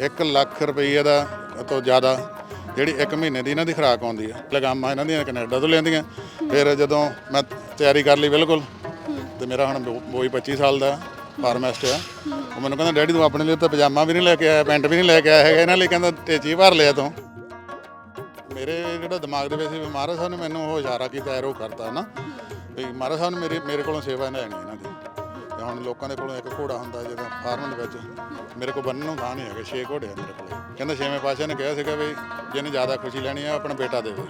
1 ਲੱਖ ਰੁਪਈਏ ਦਾ ਤੋਂ ਜ਼ਿਆਦਾ ਜਿਹੜੀ 1 ਮਹੀਨੇ ਦੀ ਇਹਨਾਂ ਦੀ ਖੁਰਾਕ ਆਉਂਦੀ ਹੈ ਲਗਾਮਾਂ ਇਹਨਾਂ ਦੀਆਂ ਕੈਨੇਡਾ ਤੋਂ ਲੈਂਦੀਆਂ ਫਿਰ ਜਦੋਂ ਮੈਂ ਤਿਆਰੀ ਕਰ ਲਈ ਬਿਲਕੁਲ, ਤੇ ਮੇਰਾ ਹੁਣ ਬੋ- ਬੋਈ 25 ਸਾਲ ਦਾ ਫਾਰਮੈਸਟ ਆ। ਉਹ ਮੈਨੂੰ ਕਹਿੰਦਾ, ਡੈਡੀ ਤੂੰ ਆਪਣੇ ਲਈ ਤਾਂ ਪਜਾਮਾ ਵੀ ਨਹੀਂ ਲੈ ਕੇ ਆਇਆ, ਪੈਂਟ ਵੀ ਨਹੀਂ ਲੈ ਕੇ ਆਇਆ ਹੈਗਾ ਇਹਨਾਂ ਲਈ। ਕਹਿੰਦਾ ਟੇਚੀ ਭਰ ਲਿਆ ਤੂੰ। ਮੇਰੇ ਜਿਹੜਾ ਦਿਮਾਗ ਦੇ ਵਿੱਚ ਸੀ ਮਹਾਰਾਜ ਸਾਹਿਬ ਨੇ ਮੈਨੂੰ ਉਹ ਇਸ਼ਾਰਾ ਕੀਤਾ ਐਰੋ ਕਰਤਾ ਨਾ। ਵੀ ਮਹਾਰਾਜ ਸਾਹਿਬ ਨੇ ਮੇਰੇ ਮੇਰੇ ਕੋਲੋਂ ਸੇਵਾ ਲੈਣੀ ਇਹਨਾਂ ਦੀ। ਹੁਣ ਲੋਕਾਂ ਦੇ ਕੋਲੋਂ ਇੱਕ ਘੋੜਾ ਹੁੰਦਾ ਜਦੋਂ ਫਾਰਮ ਦੇ ਵਿੱਚ ਮੇਰੇ ਕੋਲ ਬੰਨਣ ਨੂੰ ਥਾਂ ਨਹੀਂ ਹੈਗੇ, ਛੇ ਘੋੜੇ ਆ ਮੇਰੇ ਕੋਲ। ਕਹਿੰਦਾ ਛੇਵੇਂ ਪਾਤਸ਼ਾਹ ਨੇ ਕਿਹਾ ਸੀਗਾ ਵੀ ਜਿਹਨੇ ਜ਼ਿਆਦਾ ਖੁਸ਼ੀ ਲੈਣੀ ਆ, ਆਪਣਾ ਬੇਟਾ ਦੇਵੇ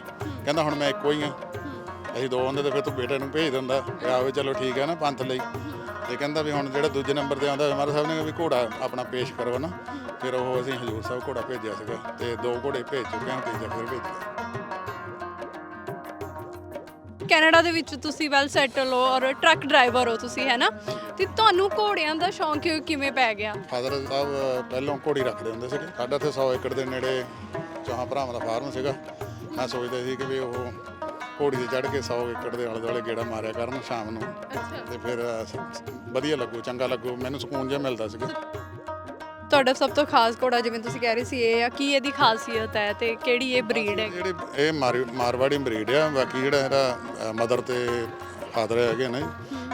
ਕਹਿੰਦਾ ਹੁਣ ਮੈਂ ਇੱਕੋ ਹੀ ਆ। ਅਸੀਂ ਦੋ ਹੁੰਦੇ ਤਾਂ ਫਿਰ ਤੂੰ ਬੇਟੇ ਨੂੰ ਭੇਜ ਦਿੰਦਾ। ਵੀ ਆਵੇ ਚਲੋ ਠੀਕ ਹੈ ਨਾ ਪੰਥ ਲਈ। ਤੇ ਕਹਿੰਦਾ ਵੀ ਹੁਣ ਜਿਹੜਾ ਦੂਜੇ ਨੰਬਰ ਤੇ ਆਉਂਦਾ ਮਹਾਰਾਜ ਸਾਹਿਬ ਨੇ ਵੀ ਘੋੜਾ ਆਪਣਾ ਪੇਸ਼ ਕਰੋ ਨਾ। ਫਿਰ ਉਹ ਅਸੀਂ ਹਜੂਰ ਸਾਹਿਬ ਘੋੜਾ ਭੇਜਿਆ ਸੀਗਾ ਤੇ ਦੋ ਘੋੜੇ ਭੇਜ ਚੁੱਕੇ ਹਾਂ ਤੀਜਾ ਫਿਰ ਭੇਜਿਆ। ਕੈਨੇਡਾ ਦੇ ਵਿੱਚ ਤੁਸੀਂ ਵੈਲ ਸੈਟਲ ਹੋ ਔਰ ਟਰੱਕ ਡਰਾਈਵਰ ਹੋ ਤੁਸੀਂ ਹੈ ਨਾ? ਤੇ ਤੁਹਾਨੂੰ ਘੋੜਿਆਂ ਦਾ ਸ਼ੌਂਕ ਕਿਵੇਂ ਪੈ ਗਿਆ? ਫਾਦਰ ਸਾਹਿਬ ਪਹਿਲਾਂ ਘੋੜੀ ਰੱਖਦੇ ਹੁੰਦੇ ਸੀਗੇ। ਸਾਡਾ ਇੱਥੇ 100 ਏਕੜ ਦੇ ਨੇੜੇ ਚਾਹਾਂ ਭਰਾਵਾਂ ਦਾ ਫਾਰਮ ਸੀਗਾ। ਮੈਂ ਸੋਚਦਾ ਸੀ ਕਿ ਵੀ ਉਹ ਘੋੜੀ ਤੇ ਚੜ੍ਹ ਕੇ 100 ਏਕੜ ਦੇ ਆਲੇ ਦੁਆਲੇ ਗੇੜਾ ਮਾਰਿਆ ਕਰਨ ਸ਼ਾਮ ਨੂੰ। ਤੇ ਫਿਰ ਵਧੀਆ ਲੱਗੂ ਚੰਗਾ ਲੱਗੂ। ਮੈਨੂੰ ਸਕੂਨ ਜਿਹਾ ਮਿਲਦਾ ਸੀਗਾ। ਤੁਹਾਡਾ ਸਭ ਤੋਂ ਖਾਸ ਘੋੜਾ ਜਿਵੇਂ ਤੁਸੀਂ ਕਹਿ ਰਹੇ ਸੀ ਇਹ ਆ ਕੀ ਇਹਦੀ ਖਾਸੀਅਤ ਹੈ ਤੇ ਕਿਹੜੀ ਇਹ ਬਰੀਡ ਹੈ ਜਿਹੜੇ ਇਹ ਮਾਰੀ- ਮਾਰਵਾੜੀ ਬਰੀਡ ਆ ਬਾਕੀ ਜਿਹੜਾ ਇਹਦਾ ਮਦਰ ਤੇ ਫਾਦਰ ਹੈਗੇ ਨੇ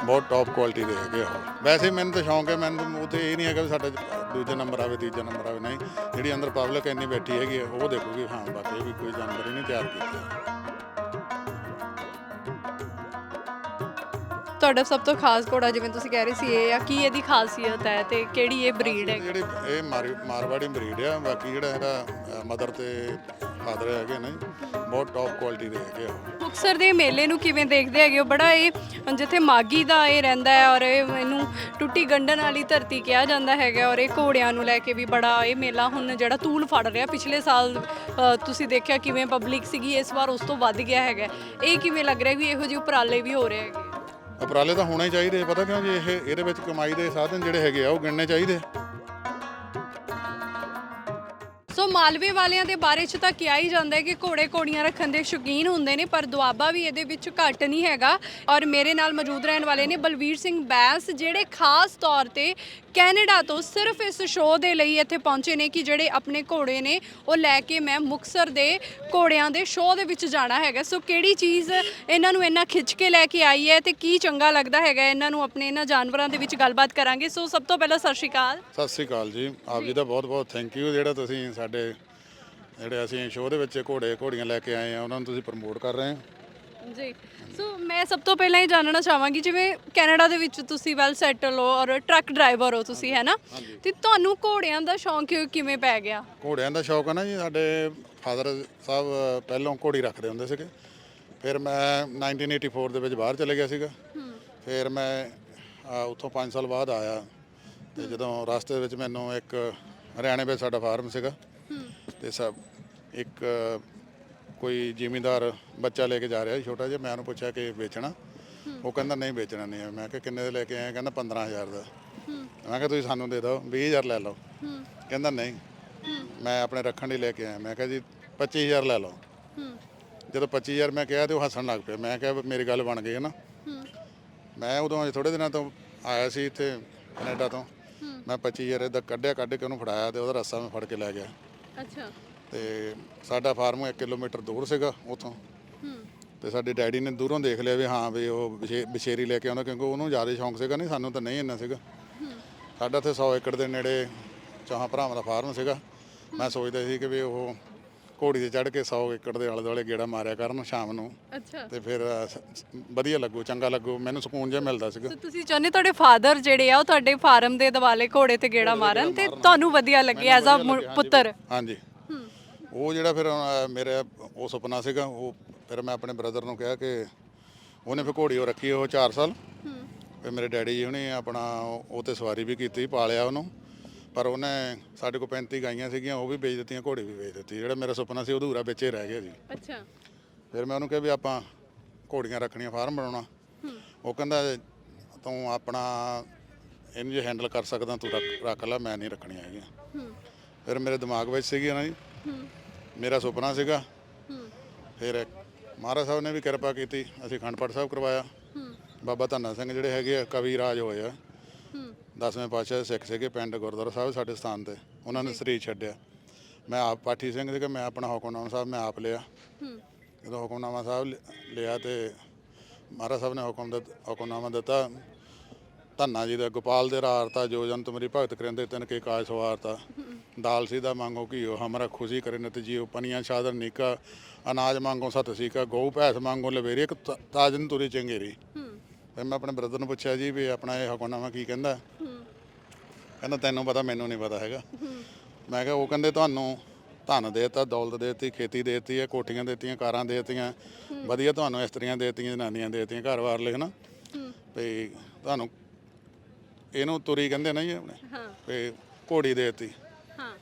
ਬਹੁਤ ਟੌਪ ਕੁਆਲਿਟੀ ਦੇ ਹੈਗੇ ਆ ਉਹ। ਵੈਸੇ ਮੈਨੂੰ ਤਾਂ ਸ਼ੌਂਕ ਹੈ ਮੈਨੂੰ ਉਹ ਤੇ ਇਹ ਨਹੀਂ ਹੈਗਾ ਵੀ ਸਾਡਾ ਦੂਜਾ ਨੰਬਰ ਆਵੇ ਤੀਜਾ ਨੰਬਰ ਆਵੇ ਨਹੀਂ। ਜਿਹੜੀ ਅੰਦਰ ਪਬਲਿਕ ਇੰਨੀ ਬੈਠੀ ਹੈਗੀ ਆ, ਉਹ ਦੇਖੂਗੀ ਹਾਂ ਬਾਕੀ ਵੀ ਕੋਈ ਜਾਨਵਰ ਹੀ ਨਹੀਂ ਤਿਆਰ ਕੀਤਾ। ਤੁਹਾਡਾ ਸਭ ਤੋਂ ਖਾਸ ਘੋੜਾ ਜਿਵੇਂ ਤੁਸੀਂ ਕਹਿ ਰਹੇ ਸੀ ਇਹ ਆ ਕੀ ਇਹਦੀ ਖਾਸੀਅਤ ਹੈ ਤੇ ਕਿਹੜੀ ਇਹ ਬਰੀਡ ਹੈ ਜਿਹੜੇ ਇਹ ਮਾਰੀ- ਮਾਰਵਾੜੀ ਬਰੀਡ ਆ ਬਾਕੀ ਜਿਹੜਾ ਇਹਦਾ ਮਦਰ ਤੇ ਫਾਦਰ ਹੈਗੇ ਨੇ ਬਹੁਤ ਟੌਪ ਕੁਆਲਿਟੀ ਦੇ ਹੈਗੇ ਆ ਉਹ। ਮੁਕਸਰ ਦੇ ਮੇਲੇ ਨੂੰ ਕਿਵੇਂ ਦੇਖਦੇ ਹੈਗੇ ਹੋ? ਬੜਾ ਇਹ ਜਿੱਥੇ ਮਾਗੀ ਦਾ ਇਹ ਰਹਿੰਦਾ ਹੈ ਔਰ ਇਹ ਇਹਨੂੰ ਟੁੱਟੀ ਗੰਢਣ ਵਾਲੀ ਧਰਤੀ ਕਿਹਾ ਜਾਂਦਾ ਹੈਗਾ ਔਰ ਇਹ ਘੋੜਿਆਂ ਨੂੰ ਲੈ ਕੇ ਵੀ ਬੜਾ ਇਹ ਮੇਲਾ ਹੁਣ ਜਿਹੜਾ ਤੂਲ ਫੜ ਰਿਹਾ। ਪਿਛਲੇ ਸਾਲ ਅ, ਤੁਸੀਂ ਦੇਖਿਆ ਕਿਵੇਂ ਪਬਲਿਕ ਸੀਗੀ ਇਸ ਵਾਰ ਉਸ ਤੋਂ ਵੱਧ ਗਿਆ ਹੈਗਾ ਇਹ ਕਿਵੇਂ ਲੱਗ ਰਿਹਾ ਵੀ ਇਹੋ ਜਿਹੇ ਉਪਰਾਲੇ ਵੀ ਹੋ ਰਹੇ ਹੈਗੇ? ਉਪਰਾਲੇ ਤਾਂ ਹੋਣੇ ਚਾਹੀਦੇ ਪਤਾ ਕਿਉਂ ਜੀ? ਇਹ, ਇਹਦੇ ਵਿੱਚ ਕਮਾਈ ਦੇ ਸਾਧਨ ਜਿਹੜੇ ਹੈਗੇ ਆ, ਉਹ ਗਿਣਨੇ ਚਾਹੀਦੇ ਸੋ ਮਾਲਵੇ ਵਾਲਿਆਂ ਦੇ ਬਾਰੇ ਚ ਤਾਂ ਕਿਹਾ ਹੀ ਜਾਂਦਾ ਹੈ ਕਿ ਘੋੜੇ ਘੋੜੀਆਂ ਰੱਖਣ ਦੇ ਸ਼ੌਕੀਨ ਹੁੰਦੇ ਨੇ, ਪਰ ਦੁਆਬਾ ਵੀ ਇਹਦੇ ਵਿੱਚ ਘੱਟ ਨਹੀਂ ਹੈਗਾ। ਔਰ ਮੇਰੇ ਨਾਲ ਮੌਜੂਦ ਰਹਿਣ ਵਾਲੇ ਨੇ ਬਲਵੀਰ ਸਿੰਘ ਬੈਂਸ, ਜਿਹੜੇ ਖਾਸ ਤੌਰ ਤੇ ਕੈਨੇਡਾ ਤੋਂ ਸਿਰਫ ਇਸ ਸ਼ੋਅ ਦੇ ਲਈ ਇੱਥੇ ਪਹੁੰਚੇ ਨੇ ਕਿ ਜਿਹੜੇ ਆਪਣੇ ਘੋੜੇ ਨੇ ਉਹ ਲੈ ਕੇ ਮੈਂ ਮੁਕਸਰ ਦੇ ਘੋੜਿਆਂ ਦੇ ਸ਼ੋਅ ਦੇ ਵਿੱਚ ਜਾਣਾ ਹੈਗਾ। ਸੋ ਕਿਹੜੀ ਚੀਜ਼ ਇਹਨਾਂ ਨੂੰ ਇੰਨਾ ਖਿੱਚ ਕੇ ਲੈ ਕੇ ਆਈ ਹੈ ਤੇ ਕੀ ਚੰਗਾ ਲੱਗਦਾ ਹੈਗਾ ਇਹਨਾਂ ਨੂੰ ਆਪਣੇ ਇਹਨਾਂ ਜਾਨਵਰਾਂ ਦੇ ਵਿੱਚ ਗੱਲਬਾਤ ਕਰਾਂਗੇ। ਸੋ ਸਭ ਤੋਂ ਪਹਿਲਾਂ ਸਤਿ ਸ਼੍ਰੀ ਅਕਾਲ। ਸਤਿ ਸ੍ਰੀ ਅਕਾਲ ਜੀ। ਆਪ ਜੀ ਦਾ ਬਹੁਤ ਬਹੁਤ ਥੈਂਕ ਯੂ ਜਿਹੜਾ ਤੁਸੀਂ ਸਾਡੇ ਜਿਹੜੇ ਅਸੀਂ ਸ਼ੋਅ ਦੇ ਵਿੱਚ ਘੋੜੇ ਘੋੜੀਆਂ ਲੈ ਕੇ ਆਏ ਆ ਉਹਨਾਂ ਨੂੰ ਤੁਸੀਂ ਪ੍ਰਮੋਟ ਕਰ ਰਹੇ ਹੋ। ਜੀ। ਸੋ ਮੈਂ ਸਭ ਤੋਂ ਪਹਿਲਾਂ ਇਹ ਜਾਣਨਾ ਚਾਹਾਂਗੀ ਜਿਵੇਂ ਕੈਨੇਡਾ ਦੇ ਵਿੱਚ ਤੁਸੀਂ ਵੈਲ ਸੈਟਲ ਹੋ ਔਰ ਟਰੱਕ ਡਰਾਈਵਰ ਹੋ ਤੁਸੀਂ ਹੈ ਨਾ? ਤੇ ਤੁਹਾਨੂੰ ਘੋੜਿਆਂ ਦਾ ਸ਼ੌਂਕ ਕਿਵੇਂ ਪੈ ਗਿਆ? ਘੋੜਿਆਂ ਦਾ ਸ਼ੌਕ ਹੈ ਨਾ ਜੀ ਸਾਡੇ ਫਾਦਰ ਸਾਹਿਬ ਪਹਿਲਾਂ ਘੋੜੀ ਰੱਖਦੇ ਹੁੰਦੇ ਸੀਗੇ। ਫਿਰ ਮੈਂ 1984 ਦੇ ਵਿੱਚ ਬਾਹਰ ਚਲੇ ਗਿਆ ਸੀਗਾ। ਫਿਰ ਮੈਂ ਉੱਥੋਂ 5 ਸਾਲ ਬਾਅਦ ਆਇਆ ਤੇ ਜਦੋਂ ਰਸਤੇ ਦੇ ਵਿੱਚ ਮੈਨੂੰ ਇੱਕ ਹਰਿਆਣੇ ਵਿੱਚ ਸਾਡਾ ਫਾਰਮ ਸੀਗਾ ਤੇ ਸਭ ਇੱਕ ਕੋਈ ਜ਼ਿਮੀਂਦਾਰ ਬੱਚਾ ਲੈ ਕੇ ਜਾ ਰਿਹਾ ਸੀ, ਛੋਟਾ ਜਿਹਾ, ਮੈਂ ਉਹਨੂੰ ਪੁੱਛਿਆ ਕਿ ਵੇਚਣਾ? ਉਹ ਕਹਿੰਦਾ, ਨਹੀਂ, ਵੇਚਣਾ ਨਹੀਂ ਹੈ। ਮੈਂ ਕਿਹਾ, ਕਿੰਨੇ ਦੇ ਲੈ ਕੇ ਆਇਆ? ਕਹਿੰਦਾ 15000 ਦਾ। ਮੈਂ ਕਿਹਾ, ਤੁਸੀਂ ਸਾਨੂੰ ਦੇ ਦਿਓ 20000 ਲੈ ਲਓ। ਕਹਿੰਦਾ, ਨਹੀਂ, ਮੈਂ ਆਪਣੇ ਰੱਖਣ ਲਈ ਲੈ ਕੇ ਆਇਆ। ਮੈਂ ਕਿਹਾ, ਜੀ 25000 ਲੈ ਲਓ। ਜਦੋਂ 25000 ਮੈਂ ਕਿਹਾ ਤੇ ਉਹ ਹੱਸਣ ਲੱਗ ਪਿਆ। ਮੈਂ ਕਿਹਾ ਮੇਰੀ ਗੱਲ ਬਣ ਗਈ ਹੈ ਨਾ? ਮੈਂ ਉਦੋਂ ਅਜੇ ਥੋੜੇ ਦਿਨਾਂ ਤੋਂ ਆਇਆ ਸੀ ਇੱਥੇ ਕੈਨੇਡਾ ਤੋਂ। ਮੈਂ 25000 ਇਹਦਾ ਕੱਢਿਆ, ਕੱਢ ਕੇ ਉਹਨੂੰ ਫੜਾਇਆ ਤੇ ਉਹਦਾ ਰੱਸਾ ਮੈਂ ਫੜ ਕੇ ਲੈ ਗਿਆ। ਅੱਛਾ। ਤੇ ਸਾਡਾ ਫਾਰਮ 1 ਕਿਲੋਮੀਟਰ ਦੂਰ ਸੀਗਾ ਉਥੋਂ। ਤੇ ਸਾਡੇ ਡੈਡੀ ਨੇ ਦੂਰੋਂ ਦੇਖ ਲਿਆ ਵੀ ਹਾਂ ਵੀ ਉਹ ਵਿਸ਼ੇਰੀ ਲੈ ਕੇ ਆਉਂਦਾ ਕਿਉਂਕਿ ਉਹਨੂੰ ਜ਼ਿਆਦਾ ਸ਼ੌਂਕ ਸੀਗਾ ਨਹੀਂ ਸਾਨੂੰ ਤਾਂ ਨਹੀਂ ਇੰਨਾ ਸੀਗਾ। ਸਾਡਾ ਇੱਥੇ 100 ਏਕੜ ਦੇ ਨੇੜੇ ਚਾਹਾਂ ਭਰਾਵਾਂ ਦਾ ਫਾਰਮ ਸੀਗਾ। ਮੈਂ ਸੋਚਦਾ ਸੀ ਕਿ ਵੀ ਉਹ ਘੋੜੀ ਤੇ ਚੜ੍ਹ ਕੇ 100 ਏਕੜ ਦੇ ਆਲੇ ਦੁਆਲੇ ਗੇੜਾ ਮਾਰਿਆ ਕਰਨ ਸ਼ਾਮ ਨੂੰ। ਅੱਛਾ। ਤੇ ਫਿਰ ਵਧੀਆ ਲੱਗੂ ਚੰਗਾ ਲੱਗੂ ਮੈਨੂੰ ਸਕੂਨ ਜਿਹਾ ਮਿਲਦਾ ਸੀਗਾ। ਤੁਸੀਂ ਚਾਹੁੰਦੇ ਤੁਹਾਡੇ ਫਾਦਰ ਜਿਹੜੇ ਆ ਉਹ ਤੁਹਾਡੇ ਫਾਰਮ ਦੇ ਦਿਵਾਲੇ ਘੋੜੇ ਤੇ ਗੇੜਾ ਮਾਰਨ ਤੇ ਤੁਹਾਨੂੰ ਵਧੀਆ ਲੱਗੇ ਐਜ਼ ਅ ਪੁੱਤਰ? ਹਾਂਜੀ। ਉਹ ਜਿਹੜਾ ਫਿਰ ਮੇਰੇ ਉਹ ਸੁਪਨਾ ਸੀਗਾ ਉਹ ਫਿਰ ਮੈਂ ਆਪਣੇ ਬ੍ਰਦਰ ਨੂੰ ਕਿਹਾ ਕਿ ਉਹਨੇ ਫਿਰ ਘੋੜੀ ਉਹ ਰੱਖੀ ਉਹ 4 ਸਾਲ। ਫਿਰ ਮੇਰੇ ਡੈਡੀ ਜੀ ਹੁਣੇ ਆਪਣਾ ਉਹ ਤੇ ਸਵਾਰੀ ਵੀ ਕੀਤੀ ਪਾਲਿਆ ਉਹਨੂੰ। ਪਰ ਉਹਨੇ ਸਾਡੇ ਕੋਲ 35 ਗਾਈਆਂ ਸੀਗੀਆਂ ਉਹ ਵੀ ਵੇਚ ਦਿੱਤੀਆਂ ਘੋੜੀ ਵੀ ਵੇਚ ਦਿੱਤੀ। ਜਿਹੜਾ ਮੇਰਾ ਸੁਪਨਾ ਸੀ ਉਹ ਅਧੂਰਾ ਵਿੱਚ ਰਹਿ ਗਿਆ ਜੀ। ਅੱਛਾ। ਫਿਰ ਮੈਂ ਉਹਨੂੰ ਕਿਹਾ ਵੀ ਆਪਾਂ ਘੋੜੀਆਂ ਰੱਖਣੀਆਂ ਫਾਰਮ ਬਣਾਉਣਾ। ਉਹ ਕਹਿੰਦਾ ਤੂੰ ਆਪਣਾ ਇਹਨੂੰ ਜੇ ਹੈਂਡਲ ਕਰ ਸਕਦਾ ਤੂੰ ਰੱਖ- ਰੱਖ ਲੈ ਮੈਂ ਨਹੀਂ ਰੱਖਣੀਆਂ ਹੈਗੀਆਂ। ਫਿਰ ਮੇਰੇ ਦਿਮਾਗ ਵਿੱਚ ਸੀਗੀ ਨਾ ਜੀ। ਮੇਰਾ ਸੁਪਨਾ ਸੀਗਾ। ਫਿਰ ਮਹਾਰਾਜ ਸਾਹਿਬ ਨੇ ਵੀ ਕਿਰਪਾ ਕੀਤੀ ਅਸੀਂ ਅਖੰਡ ਪਾਠ ਸਾਹਿਬ ਕਰਵਾਇਆ। ਬਾਬਾ ਧੰਨਾ ਸਿੰਘ ਜਿਹੜੇ ਹੈਗੇ ਆ ਕਵੀ ਰਾਜ ਹੋਏ ਆ। ਦਸਵੇਂ ਪਾਤਸ਼ਾਹ ਦੇ ਸਿੱਖ ਸੀਗੇ ਪਿੰਡ ਗੁਰਦੁਆਰਾ ਸਾਹਿਬ ਸਾਡੇ ਸਥਾਨ ਤੇ। ਉਹਨਾਂ ਨੇ ਸਰੀਰ ਛੱਡਿਆ। ਮੈਂ ਆਪ ਪਾਠੀ ਸਿੰਘ ਸੀਗਾ ਮੈਂ ਆਪਣਾ ਹੁਕਮਨਾਮਾ ਸਾਹਿਬ ਮੈਂ ਆਪ ਲਿਆ। ਹੂੰ। ਜਦੋਂ ਹੁਕਮਨਾਮਾ ਸਾਹਿਬ ਲਿਆ ਤੇ ਮਹਾਰਾਜ ਸਾਹਿਬ ਨੇ ਹੁਕਮ ਦਿੱਤਾ ਹੁਕਮਨਾਮਾ ਦਿੱਤਾ ਧੰਨਾ ਜੀ ਦਾ, ਗੋਪਾਲ ਦੇ ਰਾਰਤਾ ਜੋ ਜਨ ਤੁਮਰੀ ਭਗਤ ਕਰਿੰਦੇ, ਤਨ ਕੇ ਕਾਜ ਸਵਾਰਤਾ ਦਾਲ ਸੀਦਾ ਮੰਗੋ ਘਿਓ, ਹਮਰਾ ਖੁਸ਼ੀ ਕਰੇ ਨਤ ਜੀਓ ਪਨੀਆਂ ਸ਼ਾਦਰ ਨੀਕਾ, ਅਨਾਜ ਮੰਗੋ ਸਤ ਸੀਕਾ, ਗਊ ਭੈਸ ਮੰਗੋ ਲਵੇਰੀ, ਇੱਕ ਤਾਜਨ ਤੁਰੀ ਚੰਗੇਰੀ ਫਿਰ ਮੈਂ ਆਪਣੇ ਬ੍ਰਦਰ ਨੂੰ ਪੁੱਛਿਆ ਜੀ ਵੀ ਆਪਣਾ ਇਹ ਹੁਕਮਨਾਮਾ ਕੀ ਕਹਿੰਦਾ? ਕਹਿੰਦਾ, ਤੈਨੂੰ ਪਤਾ, ਮੈਨੂੰ ਨਹੀਂ ਪਤਾ ਹੈਗਾ। ਮੈਂ ਕਿਹਾ, ਉਹ ਕਹਿੰਦੇ, ਤੁਹਾਨੂੰ ਧਨ ਦੇਤਾ, ਦੌਲਤ ਦੇਤੀ, ਖੇਤੀ ਦੇਤੀ ਹੈ, ਕੋਠੀਆਂ ਦੇਤੀਆਂ, ਕਾਰਾਂ ਦੇਤੀਆਂ। ਵਧੀਆ, ਤੁਹਾਨੂੰ ਇਸਤਰੀਆਂ ਦੇਤੀਆਂ, ਜਨਾਨੀਆਂ ਦੇਤੀਆਂ, ਘਰ-ਬਾਰ ਲਿਖਣਾ ਹੂੰ ਵੀ ਤੁਹਾਨੂੰ ਇਹਨੂੰ ਤੁਰੀ ਕਹਿੰਦੇ ਨਾ ਜੀ ਆਪਣੇ ਹਾਂ। ਵੀ ਘੋੜੀ ਦੇਤੀ। ਹਾਂ।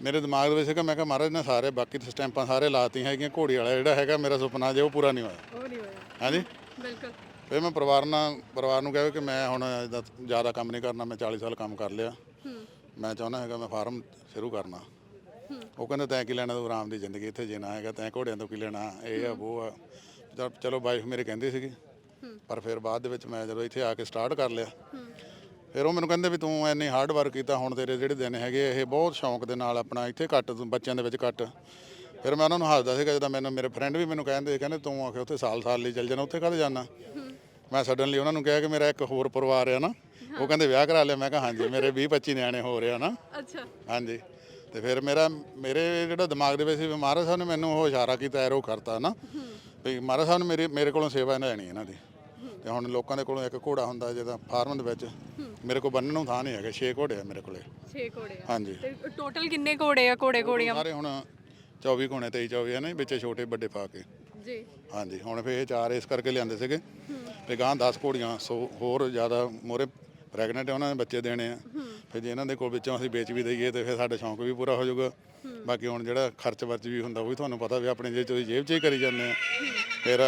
ਮੇਰੇ ਦਿਮਾਗ ਦੇ ਵਿੱਚ ਸੀਗਾ ਮੈਂ ਕਿਹਾ ਮਹਾਰਾਜ ਨੇ ਸਾਰੇ ਬਾਕੀ ਤਾਂ ਸਟੈਂਪਾਂ ਸਾਰੇ ਲਾਤੀਆਂ ਹੈਗੀਆਂ ਘੋੜੀ ਵਾਲਾ ਜਿਹੜਾ ਹੈਗਾ ਮੇਰਾ ਸੁਪਨਾ ਜੇ ਉਹ ਪੂਰਾ ਨਹੀਂ ਹੋਇਆ। ਉਹ ਨਹੀਂ ਹੋਇਆ। ਹਾਂਜੀ? ਬਿਲਕੁਲ। ਫਿਰ ਮੈਂ ਪਰਿਵਾਰ ਨਾਲ ਪਰਿਵਾਰ ਨੂੰ ਕਿਹਾ ਕਿ ਮੈਂ ਹੁਣ ਇਹਦਾ ਜ਼ਿਆਦਾ ਕੰਮ ਨਹੀਂ ਕਰਨਾ ਮੈਂ 40 ਸਾਲ ਕੰਮ ਕਰ ਲਿਆ। ਹੂੰ। ਮੈਂ ਚਾਹੁੰਦਾ ਹੈਗਾ ਮੈਂ ਫਾਰਮ ਸ਼ੁਰੂ ਕਰਨਾ। ਉਹ ਕਹਿੰਦੇ ਤੈਂ ਕੀ ਲੈਣਾ ਤੂੰ ਆਰਾਮ ਦੀ ਜ਼ਿੰਦਗੀ ਇੱਥੇ ਜੀਣਾ ਹੈਗਾ ਤੈਂ ਘੋੜਿਆਂ ਤੋਂ ਕੀ ਲੈਣਾ ਇਹ ਆ ਉਹ ਆ। ਚਲੋ ਵਾਈਫ ਮੇਰੇ ਕਹਿੰਦੀ ਸੀਗੀ। ਪਰ ਫਿਰ ਬਾਅਦ ਦੇ ਵਿੱਚ ਮੈਂ ਜਦੋਂ ਇੱਥੇ ਆ ਕੇ ਸਟਾਰਟ ਕਰ ਲਿਆ ਫਿਰ ਉਹ ਮੈਨੂੰ ਕਹਿੰਦੇ ਵੀ ਤੂੰ ਇੰਨੀ ਹਾਰਡ ਵਰਕ ਕੀਤਾ ਹੁਣ ਤੇਰੇ ਜਿਹੜੇ ਦਿਨ ਹੈਗੇ ਇਹ ਬਹੁਤ ਸ਼ੌਂਕ ਦੇ ਨਾਲ ਆਪਣਾ ਇੱਥੇ ਕੱਟ ਬੱਚਿਆਂ ਦੇ ਵਿੱਚ ਕੱਟ ਫਿਰ ਮੈਂ ਉਹਨਾਂ ਨੂੰ ਹੱਸਦਾ ਸੀਗਾ ਜਦੋਂ ਮੈਨੂੰ ਮੇਰੇ ਫਰੈਂਡ ਵੀ ਮੈਨੂੰ ਕਹਿੰਦੇ ਕਹਿੰਦੇ ਤੂੰ ਆਖੇ ਉੱਥੇ ਸਾਲ ਸਾਲ ਲਈ ਚੱਲ ਜਾਣਾ ਉੱਥੇ ਕਦ ਜਾਣਾ? ਮੈਂ ਸਡਨਲੀ ਉਹਨਾਂ ਨੂੰ ਕਿਹਾ ਕਿ ਮੇਰਾ ਇੱਕ ਹੋਰ ਪਰਿਵਾਰ ਆ ਨਾ ਉਹ ਕਹਿੰਦੇ ਵਿਆਹ ਕਰਾ ਲਿਆ ਮੈਂ ਕਿਹਾ ਹਾਂਜੀ ਮੇਰੇ 20 25 ਨਿਆਣੇ ਹੋ ਰਹੇ ਆ ਨਾ। ਅੱਛਾ। ਹਾਂਜੀ ਤੇ ਫਿਰ ਮੇਰਾ ਮੇਰੇ ਜਿਹੜਾ ਦਿਮਾਗ ਦੇ ਵਿੱਚ ਸੀ ਮਹਾਰਾਜ ਸਾਹਿਬ ਨੇ ਮੈਨੂੰ ਉਹ ਇਸ਼ਾਰਾ ਕੀਤਾ ਐਰੋ ਕਰਤਾ ਨਾ ਵੀ ਮਹਾਰਾਜ ਸਾਹਿਬ ਨੇ ਮੇਰੇ ਮੇਰੇ ਕੋਲੋਂ ਸੇਵਾ ਲੈਣੀ ਇਹਨਾਂ ਦੀ। ਤੇ ਹੁਣ ਲੋਕਾਂ ਦੇ ਕੋਲੋਂ ਇੱਕ ਘੋੜਾ ਹੁੰਦਾ ਜਿਹਦਾ ਫਾਰਮ ਦੇ ਵਿੱਚ ਮੇਰੇ ਕੋਲ ਬੰਨਣ ਨੂੰ ਥਾਂ ਨਹੀਂ ਹੈਗਾ 6 ਘੋੜੇ ਆ ਮੇਰੇ ਕੋਲੇ। 6 ਘੋੜੇ ਆ। ਹਾਂਜੀ। ਤੇ ਟੋਟਲ ਕਿੰਨੇ ਘੋੜੇ ਆ ਘੋੜੇ ਘੋੜੀਆਂ? ਸਾਰੇ ਹੁਣ 24 ਘੋੜੇ 23 24 ਆ ਨਾ ਵਿੱਚ ਛੋਟੇ ਵੱਡੇ ਪਾ ਕੇ। ਜੀ। ਹਾਂਜੀ ਹੁਣ ਫਿਰ ਇਹ ਚਾਰ ਇਸ ਕਰਕੇ ਲਿਆਂਦੇ ਸੀਗੇ। ਤੇ ਗਾਂ 10 ਘੋੜੀਆਂ ਸੋ ਹੋਰ ਜ਼ਿਆਦਾ ਮੋਰੇ ਪ੍ਰੈਗਨੈਂਟ ਉਹਨਾਂ ਨੇ ਬੱਚੇ ਦੇਣੇ ਆ। ਫਿਰ ਜੇ ਇਹਨਾਂ ਦੇ ਕੋਲ ਵਿੱਚੋਂ ਅਸੀਂ ਵੇਚ ਵੀ ਦਈਏ ਤੇ ਫਿਰ ਸਾਡਾ ਸ਼ੌਂਕ ਵੀ ਪੂਰਾ ਹੋ ਜਾਊਗਾ। ਬਾਕੀ ਹੁਣ ਜਿਹੜਾ ਖਰਚ ਵਰਚ ਵੀ ਹੁੰਦਾ ਉਹ ਵੀ ਤੁਹਾਨੂੰ ਪਤਾ ਵੀ ਆਪਣੇ ਜੇ ਤੁਸੀਂ ਜੇਬ 'ਚ ਹੀ ਕਰੀ ਜਾਂਦੇ ਆ। ਫਿਰ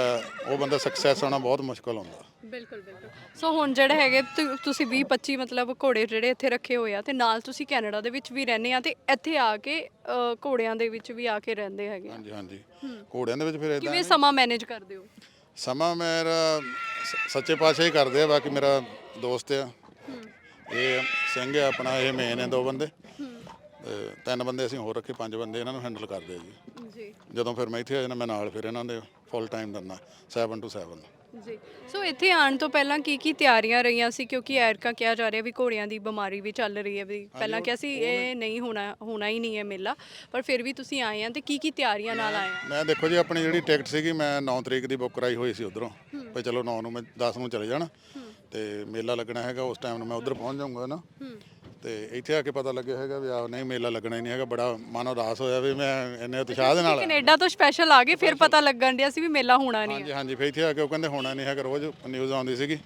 ਉਹ ਬੰਦਾ ਸਕਸੈਸ ਹੋਣਾ ਬਹੁਤ ਮੁਸ਼ਕਲ ਹੁੰਦਾ। ਬਿਲਕੁਲ ਬਿਲਕੁਲ। ਸੋ ਹੁਣ ਜਿਹੜੇ ਹੈਗੇ ਤੁ- ਤੁਸੀਂ 20 25 ਮਤਲਬ ਘੋੜੇ ਜਿਹੜੇ ਇੱਥੇ ਰੱਖੇ ਹੋਏ ਆ ਤੇ ਨਾਲ ਤੁਸੀਂ ਕੈਨੇਡਾ ਦੇ ਵਿੱਚ ਵੀ ਰਹਿੰਦੇ ਆ ਤੇ ਇੱਥੇ ਆ ਕੇ ਅ, ਘੋੜਿਆਂ ਦੇ ਵਿੱਚ ਵੀ ਆ ਕੇ ਰਹਿੰਦੇ ਹੈਗੇ ਆ। ਹਾਂਜੀ ਹਾਂਜੀ। ਘੋੜਿਆਂ ਦੇ ਵਿੱਚ ਫਿਰ ਇਦਾਂ ਕਿਵੇਂ ਸਮਾਂ ਮੈਨੇਜ ਕਰਦੇ ਹੋ? ਸਮਾਂ ਮੇਰਾ ਸ- ਸੱਚੇ ਪਾਤਸ਼ਾਹ ਹੀ ਕਰਦੇ ਆ ਬਾਕੀ ਮੇਰਾ ਦੋਸਤ ਆ। ਇਹ ਸਿੰਘ ਆ ਆਪਣਾ ਇਹ ਮੇਨ ਹੈ ਦੋ ਬੰਦੇ। ਤੇ ਤਿੰਨ ਬੰਦੇ ਅਸੀਂ ਹੋਰ ਰੱਖੇ ਪੰਜ ਬੰਦੇ ਇਹਨਾਂ ਨੂੰ ਹੈਂਡਲ ਕਰਦੇ ਆ ਜੀ। ਜੀ। ਜਦੋਂ ਫਿਰ ਮੈਂ ਇੱਥੇ ਆ ਜਾਣਾ ਮੈਂ ਨਾਲ ਫਿਰ ਇਹਨਾਂ ਦੇ ਫੁੱਲ ਟਾਈਮ ਦਿੰਦਾ 7 ਟੂ 7 ਜੀ। ਸੋ ਇੱਥੇ ਆਉਣ ਤੋਂ ਪਹਿਲਾਂ ਕੀ ਕੀ ਤਿਆਰੀਆਂ ਰਹੀਆਂ ਸੀ? ਕਿਉਂਕਿ ਐਰਕਾ ਕਿਹਾ ਜਾ ਰਿਹਾ ਵੀ ਘੋੜਿਆਂ ਦੀ ਬਿਮਾਰੀ ਵੀ ਚੱਲ ਰਹੀ ਹੈ ਵੀ ਪਹਿਲਾਂ ਕਿਹਾ ਸੀ ਇਹ ਨਹੀਂ ਹੋਣਾ ਹੋਣਾ ਹੀ ਨਹੀਂ ਹੈ ਮੇਲਾ ਪਰ ਫਿਰ ਵੀ ਤੁਸੀਂ ਆਏ ਆ ਤੇ ਕੀ ਕੀ ਤਿਆਰੀਆਂ ਨਾਲ ਆਏ ਆ? ਮੈਂ ਦੇਖੋ ਜੀ ਆਪਣੀ ਜਿਹੜੀ ਟਿਕਟ ਸੀਗੀ ਮੈਂ 9 ਤਰੀਕ ਦੀ ਬੁੱਕ ਕਰਾਈ ਹੋਈ ਸੀ ਉਧਰੋਂ। ਵੀ ਚਲੋ 9 ਨੂੰ ਮੈਂ 10 ਨੂੰ ਚਲੇ ਜਾਣਾ ਤੇ ਮੇਲਾ ਲੱਗਣਾ ਹੈਗਾ ਉਸ ਟਾਈਮ ਨੂੰ ਮੈਂ ਉਧਰ ਪਹੁੰਚ ਜਾਊਂਗਾ ਨਾ। ਤੇ ਇੱਥੇ ਆ ਕੇ ਪਤਾ ਲੱਗਿਆ ਹੈਗਾ ਵੀ ਆ ਨਹੀਂ ਮੇਲਾ ਲੱਗਣਾ ਹੀ ਨਹੀਂ ਹੈਗਾ ਬੜਾ ਮਨ ਉਦਾਸ ਹੋਇਆ ਵੀ ਮੈਂ ਇੰਨੇ ਉਤਸ਼ਾਹ ਦੇ ਨਾਲ। ਕੈਨੇਡਾ ਤੋਂ ਸਪੈਸ਼ਲ ਆ ਗਏ ਫਿਰ ਪਤਾ ਲੱਗਣ ਡਿਆ ਸੀ ਵੀ ਮੇਲਾ ਹੋਣਾ ਨਹੀਂ ਹਾਂਜੀ ਹਾਂਜੀ ਫਿਰ ਇੱਥੇ ਆ ਕੇ ਉਹ ਕਹਿੰਦੇ ਹੋਣਾ ਨਹੀਂ ਹੈਗਾ ਰੋਜ਼ ਨਿਊਜ਼ ਆਉਂਦੀ ਸੀਗੀ।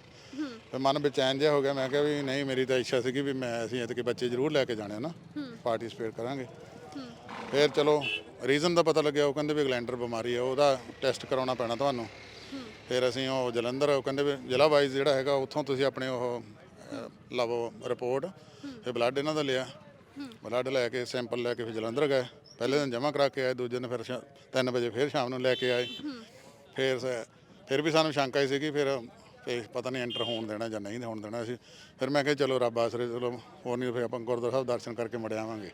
ਫਿਰ ਮਨ ਬੇਚੈਨ ਜਿਹਾ ਹੋ ਗਿਆ ਮੈਂ ਕਿਹਾ ਵੀ ਨਹੀਂ ਮੇਰੀ ਤਾਂ ਇੱਛਾ ਸੀਗੀ ਵੀ ਮੈਂ ਅਸੀਂ ਇਤਕੇ ਬੱਚੇ ਜ਼ਰੂਰ ਲੈ ਕੇ ਜਾਣੇ ਨਾ ਪਾਰਟਿਸਿਪੇਟ ਕਰਾਂਗੇ। ਫਿਰ ਚਲੋ ਰੀਜ਼ਨ ਦਾ ਪਤਾ ਲੱਗਿਆ ਉਹ ਕਹਿੰਦੇ ਵੀ ਗਲੈਂਡਰ ਬਿਮਾਰੀ ਹੈ ਉਹਦਾ ਟੈਸਟ ਕਰਾਉਣਾ ਪੈਣਾ ਤੁਹਾਨੂੰ। ਫਿਰ ਅਸੀਂ ਉਹ ਜਲੰਧਰ ਉਹ ਕਹਿੰਦੇ ਵੀ ਜ਼ਿਲ੍ਹਾ ਵਾਈਜ਼ ਜਿਹੜਾ ਹੈਗਾ ਉੱਥੋਂ ਤੁਸੀਂ ਆਪਣੇ ਉਹ ਲਵੋ ਰਿਪੋਰਟ ਫਿਰ ਬਲੱਡ ਇਹਨਾਂ ਦਾ ਲਿਆ। ਬਲੱਡ ਲੈ ਕੇ ਸੈਂਪਲ ਲੈ ਕੇ ਫਿਰ ਜਲੰਧਰ ਗਏ। ਪਹਿਲੇ ਦਿਨ ਜਮ੍ਹਾਂ ਕਰਾ ਕੇ ਆਏ ਦੂਜੇ ਦਿਨ ਫਿਰ 3 ਵਜੇ ਫਿਰ ਸ਼ਾਮ ਨੂੰ ਲੈ ਕੇ ਆਏ। ਫਿਰ ਫਿਰ ਵੀ ਸਾਨੂੰ ਸ਼ੰਕਾ ਹੀ ਸੀਗੀ ਫਿਰ ਤੇ ਪਤਾ ਨਹੀਂ ਐਂਟਰ ਹੋਣ ਦੇਣਾ ਜਾਂ ਨਹੀਂ ਹੋਣ ਦੇਣਾ ਅਸੀਂ ਫਿਰ ਮੈਂ ਕਿਹਾ ਚਲੋ ਰੱਬ ਆਸਰੇ ਚਲੋ ਹੋਰ ਨਹੀਂ ਫਿਰ ਆਪਾਂ ਗੁਰਦੁਆਰਾ ਸਾਹਿਬ ਦਰਸ਼ਨ ਕਰਕੇ ਮੁੜ ਆਵਾਂਗੇ।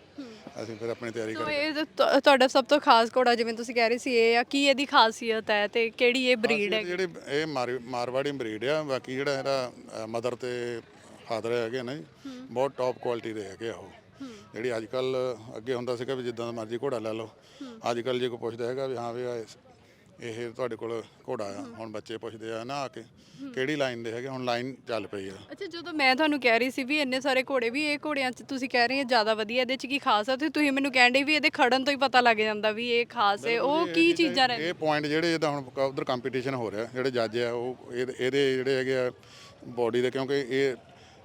ਅਸੀਂ ਫਿਰ ਆਪਣੀ ਤਿਆਰੀ ਕਰ। ਇਹ ਤੁ- ਤੁਹਾਡਾ ਸਭ ਤੋਂ ਖਾਸ ਘੋੜਾ ਜਿਵੇਂ ਤੁਸੀਂ ਕਹਿ ਰਹੇ ਸੀ ਇਹ ਆ ਕੀ ਇਹਦੀ ਖਾਸੀਅਤ ਹੈ ਤੇ ਕਿਹੜੀ ਇਹ ਬਰੀਡ ਹੈ ਜਿਹੜੇ ਇਹ ਮਾਰ- ਮਾਰਵਾੜੀ ਬਰੀਡ ਆ ਬਾਕੀ ਜਿਹੜਾ ਇਹਦਾ ਮਦਰ ਤੇ ਫਾਦਰ ਹੈਗੇ ਆ ਨਾ ਜੀ ਬਹੁਤ ਟੌਪ ਕੁਆਲਿਟੀ ਦੇ ਹੈਗੇ ਆ ਉਹ। ਜਿਹੜੀ ਅੱਜ ਕੱਲ ਅੱਗੇ ਹੁੰਦਾ ਸੀਗਾ ਵੀ ਜਿੱਦਾਂ ਦਾ ਮਰਜ਼ੀ ਘੋੜਾ ਲੈ ਲਓ। ਅੱਜ ਕੱਲ ਜੇ ਕੋਈ ਪੁੱਛਦਾ ਹੈਗਾ ਵੀ ਹਾਂ ਵੀ ਆ ਇਸ- ਇਹ ਤੁਹਾਡੇ ਕੋਲ ਘੋੜਾ ਆ ਹੁਣ ਬੱਚੇ ਪੁੱਛਦੇ ਆ ਨਾ ਆ ਕੇ ਕਿਹੜੀ ਲਾਈਨ ਦੇ ਹੈਗੇ? ਹੁਣ ਲਾਈਨ ਚੱਲ ਪਈ ਆ। ਅੱਛਾ ਜਦੋਂ ਮੈਂ ਤੁਹਾਨੂੰ ਕਹਿ ਰਹੀ ਸੀ ਵੀ ਇੰਨੇ ਸਾਰੇ ਘੋੜੇ ਵੀ ਇਹ ਘੋੜਿਆਂ 'ਚ ਤੁਸੀਂ ਕਹਿ ਰਹੇ ਹੋ ਜ਼ਿਆਦਾ ਵਧੀਆ ਇਹਦੇ 'ਚ ਕੀ ਖਾਸ ਹੈ ਤੇ ਤੁਸੀਂ ਮੈਨੂੰ ਕਹਿੰਦੇ ਵੀ ਇਹਦੇ ਖੜਨ ਤੋਂ ਹੀ ਪਤਾ ਲੱਗ ਜਾਂਦਾ ਵੀ ਇਹ ਖਾਸ ਹੈ। ਉਹ ਕੀ ਚੀਜ਼ਾਂ ਰਹਿੰਦੀਆਂ ਇਹ ਪੁਆਇੰਟ ਜਿਹੜੇ ਜਿੱਦਾਂ ਹੁਣ ਉਧਰ ਕੰਪੀਟੀਸ਼ਨ ਹੋ ਰਿਹਾ ਜਿਹੜੇ ਜੱਜ ਆ ਉਹ ਇਹਦੇ ਇਹਦੇ ਜਿਹੜੇ ਹੈਗੇ ਆ ਬੋਡੀ ਦੇ ਕਿਉਂਕਿ ਇਹ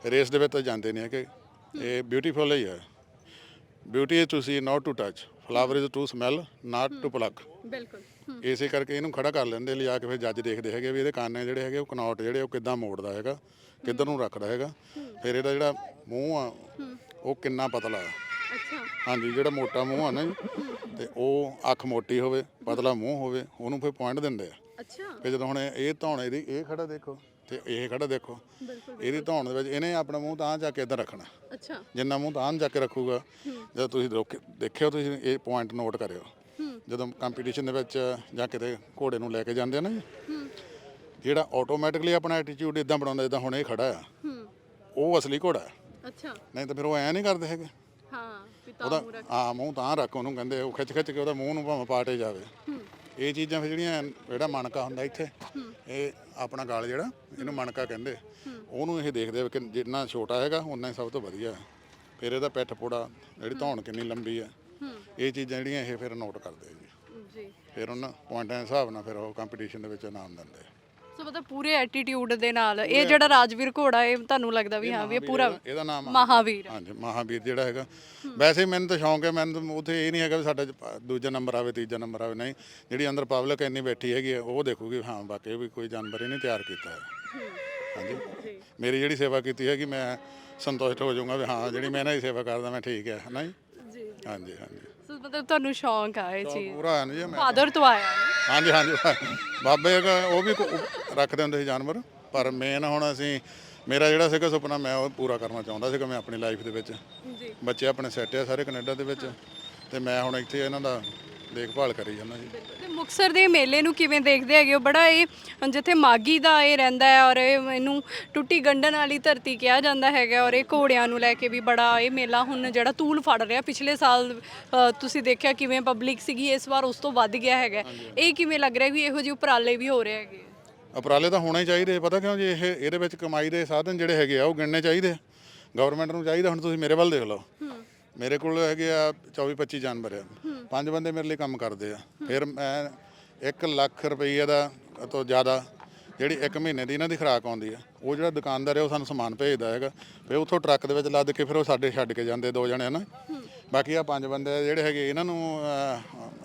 ਰੇਸ ਦੇ ਵਿੱਚ ਤਾਂ ਜਾਂਦੇ ਨਹੀਂ ਹੈਗੇ। ਇਹ ਬਿਊਟੀਫੁਲ ਹੀ ਹੈ। Beauty is to see not to touch flower is to smell not to pluck ਬਿਲਕੁਲ। ਇਸੇ ਕਰਕੇ ਇਹਨੂੰ ਖੜਾ ਕਰ ਲੈਂਦੇ ਲਿਜਾ ਕੇ ਫਿਰ ਜੱਜ ਦੇਖਦੇ ਹੈਗੇ ਵੀ ਇਹਦੇ ਕੰਨ ਜਿਹੜੇ ਹੈਗੇ ਉਹ ਕਨੌਟ ਜਿਹੜੇ ਉਹ ਕਿੱਦਾਂ ਮੋੜਦਾ ਹੈਗਾ ਕਿੱਧਰ ਨੂੰ ਰੱਖਦਾ ਹੈਗਾ। ਫਿਰ ਇਹਦਾ ਜਿਹੜਾ ਮੂੰਹ ਆ ਉਹ ਕਿੰਨਾ ਪਤਲਾ ਆ ਅੱਛਾ। ਹਾਂਜੀ ਜਿਹੜਾ ਮੋਟਾ ਮੂੰਹ ਆ ਨਾ ਜੀ ਤੇ ਉਹ ਅੱਖ ਮੋਟੀ ਹੋਵੇ ਪਤਲਾ ਮੂੰਹ ਹੋਵੇ ਉਹਨੂੰ ਫਿਰ ਪੁਆਇੰਟ ਦਿੰਦੇ ਆ। ਅੱਛਾ। ਫਿਰ ਜਦੋਂ ਹੁਣ ਇਹ ਧੌਣੇ ਦੀ ਇਹ ਖੜਾ ਦੇਖੋ। ਤੇ ਇਹ ਖੜਾ ਦੇਖੋ। ਇਹਦੀ ਧੌਣ ਦੇ ਵਿੱਚ ਇਹਨੇ ਆਪਣਾ ਮੂੰਹ ਤਾਂ ਜਾ ਕੇ ਇੱਧਰ ਰੱਖਣਾ। ਅੱਛਾ। ਜਿੰਨਾ ਮੂੰਹ ਤਾਂ ਜਾ ਕੇ ਰੱਖੂਗਾ ਜਦੋਂ ਤੁਸੀਂ ਦੇਖਿਓ ਤੁਸੀਂ ਇਹ ਪੁਆਇੰਟ ਨੋਟ ਕਰਿਓ। ਜਦੋਂ ਕੰਪੀਟੀਸ਼ਨ ਦੇ ਵਿੱਚ ਜਾਂ ਕਿਤੇ ਘੋੜੇ ਨੂੰ ਲੈ ਕੇ ਜਾਂਦੇ ਆ ਨਾ ਜੀ ਜਿਹੜਾ ਆਟੋਮੈਟਿਕਲੀ ਆਪਣਾ ਐਟੀਟਿਊਡ ਇਦਾਂ ਬਣਾਉਂਦਾ ਜਿੱਦਾਂ ਹੁਣ ਇਹ ਖੜਾ ਆ ਉਹ ਅਸਲੀ ਘੋੜਾ ਹੈ ਅੱਛਾ। ਨਹੀਂ ਤਾਂ ਫਿਰ ਉਹ ਐ ਨਹੀਂ ਕਰਦੇ ਹੈਗੇ। ਹਾਂ ਪਿਤਾ ਉਹਦਾ ਆ ਮੂੰਹ ਤਾਂ ਰੱਖ ਉਹਨੂੰ ਕਹਿੰਦੇ ਉਹ ਖਿੱਚ ਖਿੱਚ ਕੇ ਉਹਦਾ ਮੂੰਹ ਨੂੰ ਭਾਵੇਂ ਪਾਟੇ ਜਾਵੇ। ਇਹ ਚੀਜ਼ਾਂ ਫਿਰ ਜਿਹੜੀਆਂ ਜਿਹੜਾ ਮਣਕਾ ਹੁੰਦਾ ਇੱਥੇ ਇਹ ਆਪਣਾ ਗਾਲ ਜਿਹੜਾ ਇਹਨੂੰ ਮਣਕਾ ਕਹਿੰਦੇ। ਉਹਨੂੰ ਇਹ ਦੇਖਦੇ ਆ ਕਿ ਜਿੰਨਾ ਛੋਟਾ ਹੈਗਾ ਉਨਾ ਹੀ ਸਭ ਤੋਂ ਵਧੀਆ। ਹੈ ਫਿਰ ਇਹਦਾ ਪਿੱਠ ਪੋੜਾ ਜਿਹੜੀ ਧੌਣ ਕਿੰਨੀ ਲੰਬੀ ਹੈ। ਇਹ ਚੀਜ਼ਾਂ ਜਿਹੜੀਆਂ ਇਹ ਫਿਰ ਨੋਟ ਕਰਦੇ ਆ ਜੀ। ਜੀ। ਫਿਰ ਉਹਨਾਂ ਪੁਆਇੰਟਾਂ ਦੇ ਹਿਸਾਬ ਨਾਲ ਫਿਰ ਉਹ ਕੰਪੀਟੀਸ਼ਨ ਦੇ ਵਿੱਚ ਇਨਾਮ ਦਿੰਦੇ ਆ। ਸੋ ਮਤਲਬ ਪੂਰੇ ਐਟੀਟਿਊਡ ਦੇ ਨਾਲ ਇਹ ਜਿਹੜਾ ਰਾਜਵੀਰ ਘੋੜਾ ਇਹ ਤੁਹਾਨੂੰ ਲੱਗਦਾ ਵੀ ਹਾਂ ਵੀ ਇਹ ਪੂਰਾ ਇਹਦਾ- ਨਾਮ ਆ- ਮਹਾਵੀਰ। ਆ। ਹਾਂਜੀ ਮਹਾਵੀਰ ਜਿਹੜਾ ਹੈਗਾ। ਵੈਸੇ ਮੈਨੂੰ ਤਾਂ ਸ਼ੌਂਕ ਹੈ ਮੈਨੂੰ ਤਾਂ ਉੱਥੇ ਇਹ ਨਹੀਂ ਹੈਗਾ ਵੀ ਸਾਡਾ ਦੂਜਾ ਨੰਬਰ ਆਵੇ ਤੀਜਾ ਨੰਬਰ ਆਵੇ ਨਹੀਂ। ਜਿਹੜੀ ਅੰਦਰ ਪਬਲਿਕ ਇੰਨੀ ਬੈਠੀ ਹੈਗੀ ਹੈ, ਉਹ ਦੇਖੂਗੀ ਹਾਂ ਵਾਕਈ ਵੀ ਕੋਈ ਜਾਨਵਰ ਇਹਨੇ ਤਿਆਰ ਕੀਤਾ ਹੈ। ਹਾਂਜੀ। ਮੇਰੀ ਜਿਹੜੀ ਸੇਵਾ ਕੀਤੀ ਹੈਗੀ ਮੈਂ ਸੰਤੁਸ਼ਟ ਹੋ ਜਾਊਂਗਾ ਵੀ ਹਾਂ ਜਿਹੜੀ ਮੈਂ ਇਹਨਾਂ ਦੀ ਸੇਵਾ ਕਰਦਾ ਮੈਂ ਠੀਕ ਹੈ ਨਹੀਂ? ਜੀ। ਹਾਂਜੀ ਹਾਂਜੀ। ਮਤਲਬ ਤੁਹਾਨੂੰ ਸ਼ੌਂਕ ਆ ਇਹ ਚੀਜ਼? ਪੂਰਾ ਹੈ ਨਾ ਜੀ ਮੈਂ ਫਾਦਰ ਤੋਂ ਆਇਆ ਹਾਂਜੀ ਹਾਂਜੀ ਬਾਬੇ ਅਗਾ ਉਹ ਵੀ ਕੋ- ਰੱਖਦੇ ਹੁੰਦੇ ਸੀ ਜਾਨਵਰ ਪਰ ਮੇਨ ਹੁਣ ਅਸੀਂ ਮੇਰਾ ਜਿਹੜਾ ਸੀਗਾ ਸੁਪਨਾ ਮੈਂ ਉਹ ਪੂਰਾ ਕਰਨਾ ਚਾਹੁੰਦਾ ਸੀਗਾ ਮੈਂ ਆਪਣੀ ਲਾਈਫ ਦੇ ਵਿੱਚ। ਜੀ। ਬੱਚੇ ਆਪਣੇ ਸੈੱਟ ਆ ਸਾਰੇ ਕੈਨੇਡਾ ਦੇ ਵਿੱਚ। ਤੇ ਮੈਂ ਹੁਣ ਇੱਥੇ ਇਹਨਾਂ ਦਾ ਦੇਖਭਾਲ ਕਰੀ ਜਾਂਦਾ ਜੀ ਤੇ ਮੁਕਸਰ ਦੇ ਮੇਲੇ ਨੂੰ ਕਿਵੇਂ ਦੇਖਦੇ ਹੈਗੇ ਹੋ? ਬੜਾ ਇਹ ਜਿੱਥੇ ਮਾਗੀ ਦਾ ਇਹ ਰਹਿੰਦਾ ਹੈ ਔਰ ਇਹ ਇਹਨੂੰ ਟੁੱਟੀ ਗੰਢਣ ਵਾਲੀ ਧਰਤੀ ਕਿਹਾ ਜਾਂਦਾ ਹੈਗਾ ਔਰ ਇਹ ਘੋੜਿਆਂ ਨੂੰ ਲੈ ਕੇ ਵੀ ਬੜਾ ਇਹ ਮੇਲਾ ਹੁਣ ਜਿਹੜਾ ਤੂਲ ਫੜ ਰਿਹਾ। ਪਿਛਲੇ ਸਾਲ ਅ, ਤੁਸੀਂ ਦੇਖਿਆ ਕਿਵੇਂ ਪਬਲਿਕ ਸੀਗੀ ਇਸ ਵਾਰ ਉਸ ਤੋਂ ਵੱਧ ਗਿਆ ਹੈਗਾ ਇਹ ਕਿਵੇਂ ਲੱਗ ਰਿਹਾ ਵੀ ਇਹੋ ਜਿਹੇ ਉਪਰਾਲੇ ਵੀ ਹੋ ਰਹੇ ਹੈਗੇ ਉਪਰਾਲੇ ਤਾਂ ਹੋਣੇ ਚਾਹੀਦੇ ਪਤਾ ਕਿਉਂ ਜੀ? ਇਹ ਇਹਦੇ ਵਿੱਚ ਕਮਾਈ ਦੇ ਸਾਧਨ ਜਿਹੜੇ ਹੈਗੇ ਆ ਉਹ ਗਿਣਨੇ ਚਾਹੀਦੇ ਗਵਰਨਮੈਂਟ ਨੂੰ ਚਾਹੀਦਾ ਹੁਣ ਤੁਸੀਂ ਮੇਰੇ ਵੱਲ ਦੇਖ ਲਓ। ਮੇਰੇ ਕੋਲ ਹੈਗੇ ਆ 24 25 ਜਾਨਵਰ ਆ। ਪੰਜ ਬੰਦੇ ਮੇਰੇ ਲਈ ਕੰਮ ਕਰਦੇ ਆ। ਫਿਰ ਮੈਂ 1 ਲੱਖ ਰੁਪਈਏ ਦਾ ਤੋਂ ਜ਼ਿਆਦਾ ਜਿਹੜੀ 1 ਮਹੀਨੇ ਦੀ ਇਹਨਾਂ ਦੀ ਖੁਰਾਕ ਆਉਂਦੀ ਆ ਉਹ ਜਿਹੜਾ ਦੁਕਾਨਦਾਰ ਹੈ ਉਹ ਸਾਨੂੰ ਸਮਾਨ ਭੇਜਦਾ ਹੈਗਾ। ਫਿਰ ਉੱਥੋਂ ਟਰੱਕ ਦੇ ਵਿੱਚ ਲੱਦ ਕੇ ਫਿਰ ਉਹ ਸਾਡੇ ਛੱਡ ਕੇ ਜਾਂਦੇ ਦੋ ਜਣੇ ਨਾ ਬਾਕੀ ਆ ਪੰਜ ਬੰਦੇ ਜਿਹੜੇ ਹੈਗੇ ਇਹਨਾਂ ਨੂੰ